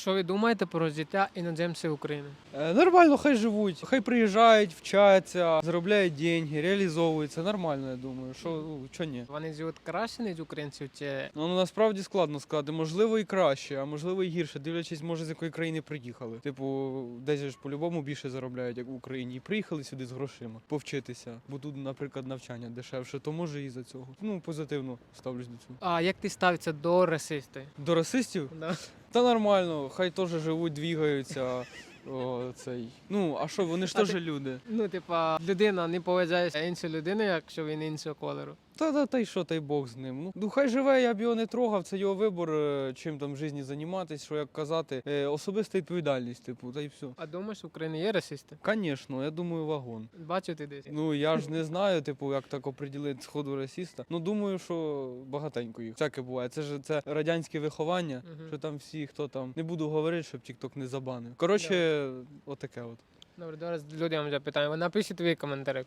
Що ви думаєте про життя іноземців України? Е, Нормально, хай живуть, хай приїжджають, вчаться, заробляють деньги, реалізовуються. Нормально, я думаю. Що, ну, що ні? Вони живуть краще, ніж українців, чи Ну насправді складно сказати. Можливо, і краще, а можливо і гірше, дивлячись, може, з якої країни приїхали. Типу, десь ж по-любому більше заробляють, як в Україні. І приїхали сюди з грошима повчитися. Бо тут, наприклад, навчання дешевше, то може і за цього. Ну, позитивно ставлюсь до цього. а як ти ставишся до расистів? До расистів? Да. Та нормально, хай теж живуть, двігаються. О, цей. Ну, а що, вони ж теж ти- люди. Ну, типа, людина не поважає іншу людину, якщо він іншого кольору. Та, та, та й що, та й Бог з ним. Ну, ну хай живе, я б його не трогав, це його вибор, е, чим там в житті займатися, що як казати. Е, особиста відповідальність, типу, та й все. А думаєш, в Україні є расисти? Звісно, я думаю, вагон. Бачив ти десь? Ну я ж не знаю, типу, як так оприділити сходу расиста. Ну думаю, що багатенько їх. Всяке буває. Це ж це радянське виховання, Мгм. що там всі, хто там. Не буду говорити, щоб TikTok не забанив. Коротше, отаке от. Добре, зараз людям запитаємо. Напишіть твої коментарі.